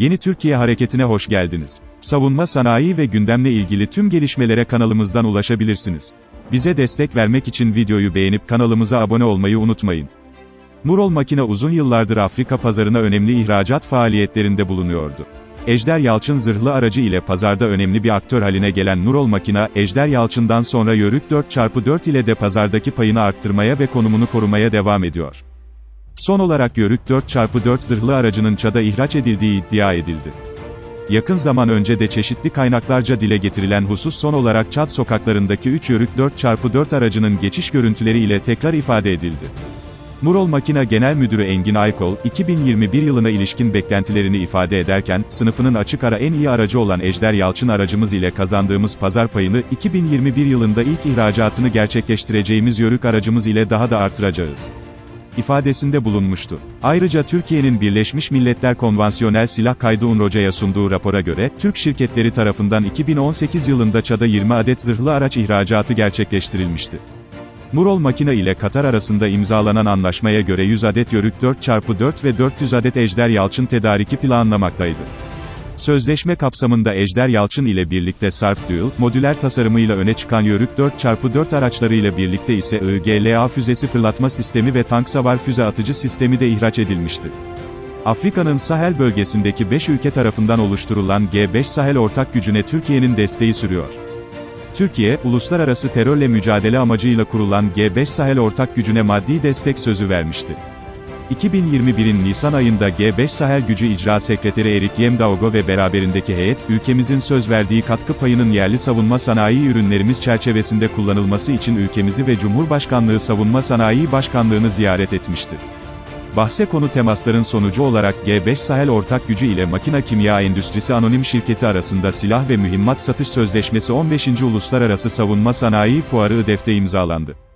Yeni Türkiye Hareketi'ne hoş geldiniz. Savunma sanayi ve gündemle ilgili tüm gelişmelere kanalımızdan ulaşabilirsiniz. Bize destek vermek için videoyu beğenip kanalımıza abone olmayı unutmayın. Murol Makine uzun yıllardır Afrika pazarına önemli ihracat faaliyetlerinde bulunuyordu. Ejder Yalçın zırhlı aracı ile pazarda önemli bir aktör haline gelen Nurol Makina, Ejder Yalçın'dan sonra Yörük 4x4 ile de pazardaki payını arttırmaya ve konumunu korumaya devam ediyor. Son olarak Yörük 4x4 zırhlı aracının Çad'a ihraç edildiği iddia edildi. Yakın zaman önce de çeşitli kaynaklarca dile getirilen husus son olarak Çad sokaklarındaki 3 Yörük 4x4 aracının geçiş görüntüleri ile tekrar ifade edildi. Murol Makina Genel Müdürü Engin Aykol, 2021 yılına ilişkin beklentilerini ifade ederken, sınıfının açık ara en iyi aracı olan Ejder Yalçın aracımız ile kazandığımız pazar payını, 2021 yılında ilk ihracatını gerçekleştireceğimiz Yörük aracımız ile daha da artıracağız ifadesinde bulunmuştu. Ayrıca Türkiye'nin Birleşmiş Milletler Konvansiyonel Silah Kaydı UNRWA'ya sunduğu rapora göre, Türk şirketleri tarafından 2018 yılında Çad'a 20 adet zırhlı araç ihracatı gerçekleştirilmişti. Murol Makina ile Katar arasında imzalanan anlaşmaya göre 100 adet Yörük 4x4 ve 400 adet Ejder Yalçın tedariki planlamaktaydı. Sözleşme kapsamında Ejder Yalçın ile birlikte Sarp Dual, modüler tasarımıyla öne çıkan Yörük 4x4 araçlarıyla birlikte ise IGLA füzesi fırlatma sistemi ve tank savar füze atıcı sistemi de ihraç edilmişti. Afrika'nın Sahel bölgesindeki 5 ülke tarafından oluşturulan G5 Sahel ortak gücüne Türkiye'nin desteği sürüyor. Türkiye, uluslararası terörle mücadele amacıyla kurulan G5 Sahel ortak gücüne maddi destek sözü vermişti. 2021'in Nisan ayında G5 Sahel Gücü İcra Sekreteri Erik Yemdaogo ve beraberindeki heyet, ülkemizin söz verdiği katkı payının yerli savunma sanayi ürünlerimiz çerçevesinde kullanılması için ülkemizi ve Cumhurbaşkanlığı Savunma Sanayi Başkanlığını ziyaret etmişti. Bahse konu temasların sonucu olarak G5 Sahel ortak gücü ile Makina Kimya Endüstrisi Anonim Şirketi arasında silah ve mühimmat satış sözleşmesi 15. Uluslararası Savunma Sanayi Fuarı IDEF'te imzalandı.